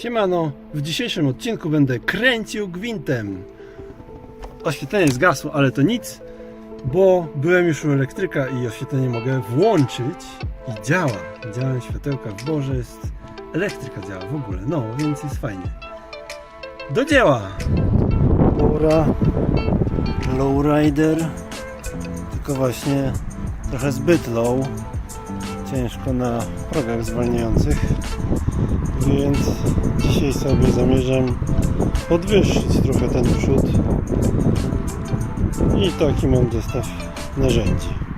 Siemano, w dzisiejszym odcinku będę kręcił gwintem. Oświetlenie zgasło, ale to nic, bo byłem już u elektryka i oświetlenie mogę włączyć i działa. Działają światełka w borze, jest elektryka działa w ogóle, no więc jest fajnie. Do dzieła! Bora, lowrider, tylko właśnie trochę zbyt low, ciężko na progach zwalniających. Więc dzisiaj sobie zamierzam podwyższyć trochę ten przód i taki mam zestaw narzędzi.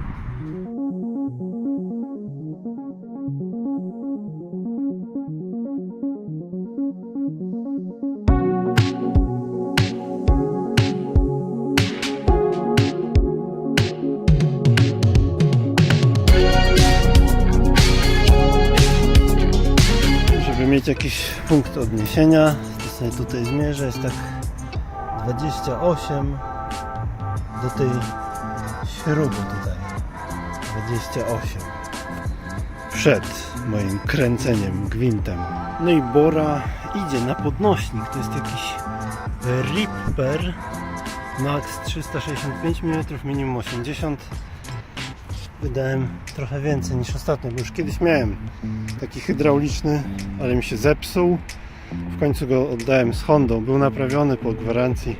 Mieć jakiś punkt odniesienia, to sobie tutaj zmierzę, jest tak 28 do tej śruby tutaj. 28 przed moim kręceniem gwintem. No i Bora idzie na podnośnik. To jest jakiś Ripper Max 365 mm, minimum 80 Wydałem trochę więcej niż ostatnio, bo już kiedyś miałem taki hydrauliczny, ale mi się zepsuł. W końcu go oddałem z Hondą, był naprawiony po gwarancji.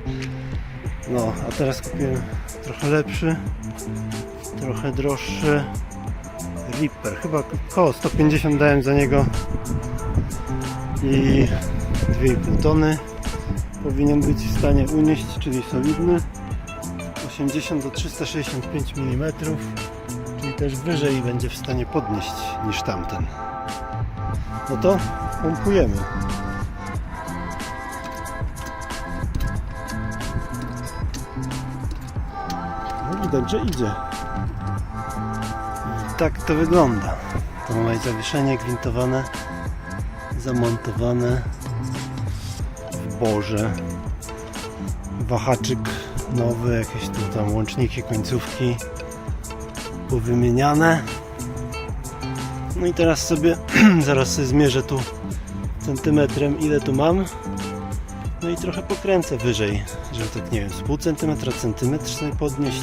No, a teraz kupiłem trochę lepszy, trochę droższy Ripper. Chyba około 150 dałem za niego i 2,5 tony. Powinien być w stanie unieść, czyli solidny. 80 do 365 mm, czyli też wyżej będzie w stanie podnieść niż tamten. No to pompujemy. No widać, że idzie. I tak to wygląda. To ma zawieszenie gwintowane, zamontowane w borze. Wahaczyk nowy, jakieś tu tam łączniki, końcówki powymieniane. No i teraz sobie zaraz sobie zmierzę tu centymetrem ile tu mam. No i trochę pokręcę wyżej, żeby tak nie wiem, z pół centymetra, centymetr sobie podnieść.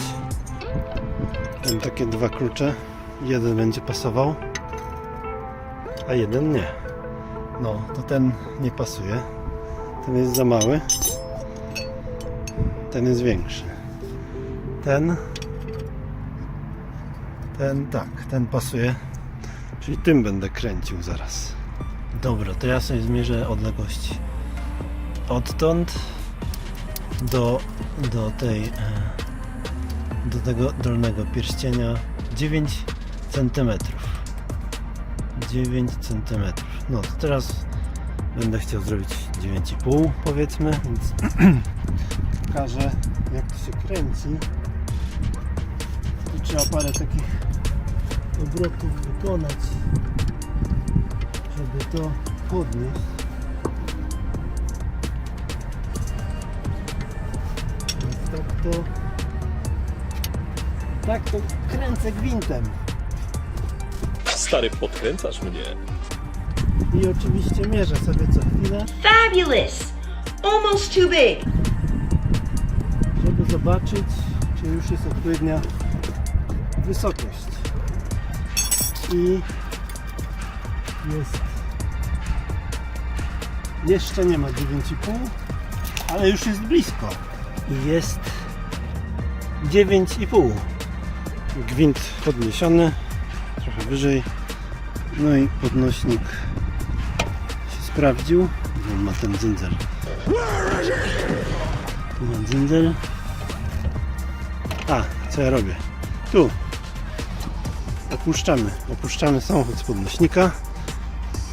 Mam takie dwa klucze. Jeden będzie pasował, a jeden nie. No, to ten nie pasuje. Ten jest za mały. Ten jest większy. Ten ten tak, ten pasuje. Czyli tym będę kręcił zaraz. Dobra, to ja sobie zmierzę odległość odtąd do, do tej e, do tego dolnego pierścienia 9 cm 9 cm no to teraz będę chciał zrobić 9,5 powiedzmy więc pokażę jak to się kręci tu trzeba parę takich obrotów wykonać żeby to podnieść Więc tak to tak to kręcę gwintem Stary, podkręcasz mnie. i oczywiście mierzę sobie co chwilę Fabulous! Almost too big. żeby zobaczyć czy już jest odpowiednia wysokość i jest jeszcze nie ma 9,5 ale już jest blisko. I jest 9,5 gwint podniesiony trochę wyżej. No i podnośnik się sprawdził. On ma ten dzyndzel. Tu ma dzyndzel. A, co ja robię? Tu opuszczamy, opuszczamy samochód z podnośnika.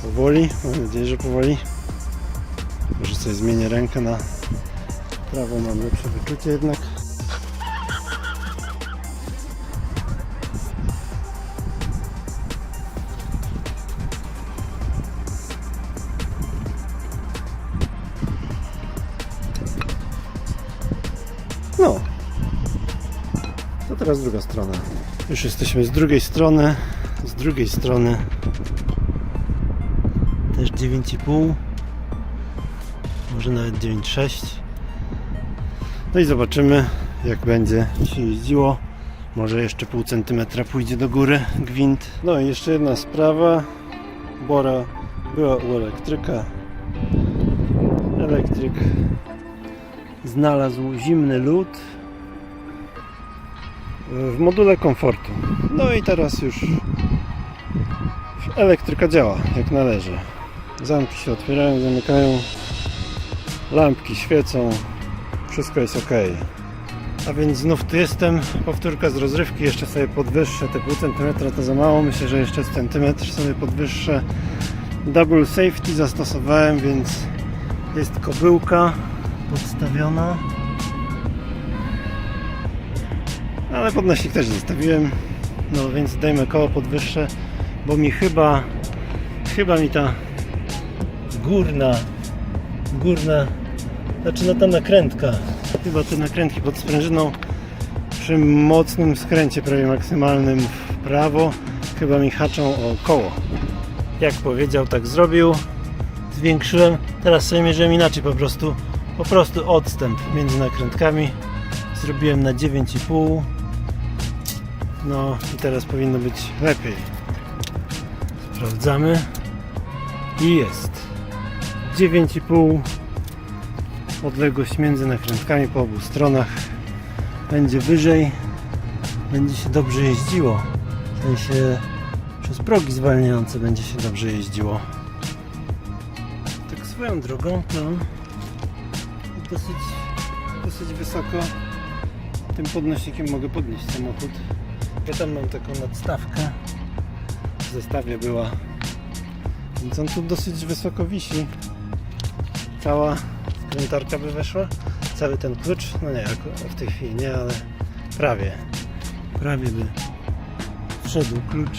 Powoli, mam nadzieję, że powoli. Może sobie zmienię rękę na prawą, mam lepsze wyczucie jednak. No. To teraz druga strona już jesteśmy z drugiej strony z drugiej strony też 9,5 może nawet 9,6. No i zobaczymy jak będzie się jeździło. Może jeszcze pół centymetra pójdzie do góry gwint. No i jeszcze jedna sprawa. Bora była u elektryka. Elektryk znalazł zimny lód w module komfortu. No i teraz już elektryka działa jak należy. Zamki się otwierają, zamykają, lampki świecą, wszystko jest ok. A więc znów tu jestem, powtórka z rozrywki, jeszcze sobie podwyższę te pół centymetra to za mało, myślę, że jeszcze centymetr sobie podwyższę. Double safety zastosowałem, więc jest kobyłka podstawiona. Ale podnośnik też zostawiłem. No więc dajmy koło podwyższę, bo mi chyba chyba mi ta górna górna znaczy no ta nakrętka chyba te nakrętki pod sprężyną przy mocnym skręcie prawie maksymalnym w prawo chyba mi haczą o koło. Jak powiedział tak zrobił. Zwiększyłem. Teraz sobie mierzyłem inaczej po prostu. Po prostu odstęp między nakrętkami. Zrobiłem na 9,5 no i teraz powinno być lepiej. Sprawdzamy. I jest. 9,5 odległość między nakrętkami po obu stronach będzie wyżej. Będzie się dobrze jeździło. W sensie przez progi zwalniające będzie się dobrze jeździło. Tak swoją drogą to dosyć, dosyć wysoko tym podnośnikiem mogę podnieść samochód ja tam mam taką nadstawkę. W zestawie była. Więc on tu dosyć wysoko wisi. Cała skrętarka by weszła. Cały ten klucz, no nie, w tej chwili nie, ale prawie. Prawie by wszedł klucz.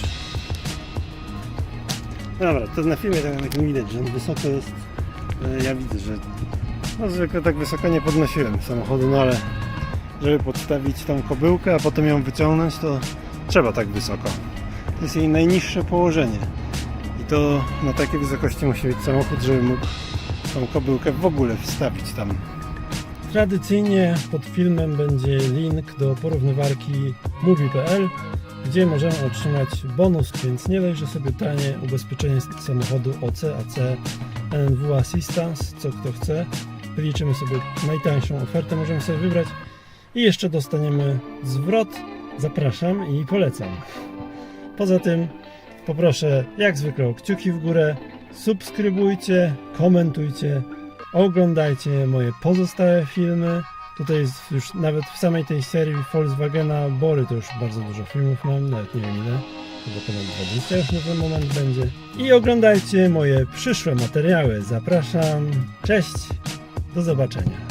Dobra, to na filmie tak jak widać, że on wysoko jest. E, ja widzę, że no zwykle tak wysoko nie podnosiłem samochodu, no ale żeby podstawić tą kobyłkę, a potem ją wyciągnąć, to trzeba tak wysoko. To jest jej najniższe położenie. I to na takiej wysokości musi być samochód, żeby mógł tą kobyłkę w ogóle wstawić tam. Tradycyjnie pod filmem będzie link do porównywarki Movie.pl, gdzie możemy otrzymać bonus, więc nie dość, że sobie tanie ubezpieczenie samochodu OC, AC, NW Assistance, co kto chce. Wyliczymy sobie najtańszą ofertę, możemy sobie wybrać i jeszcze dostaniemy zwrot. Zapraszam i polecam. Poza tym poproszę jak zwykle o kciuki w górę, subskrybujcie, komentujcie, oglądajcie moje pozostałe filmy. Tutaj jest już nawet w samej tej serii Volkswagena Bory to już bardzo dużo filmów mam, nawet nie wiem ile, chyba ponad 20 już na ten moment będzie. I oglądajcie moje przyszłe materiały. Zapraszam. Cześć. Do zobaczenia.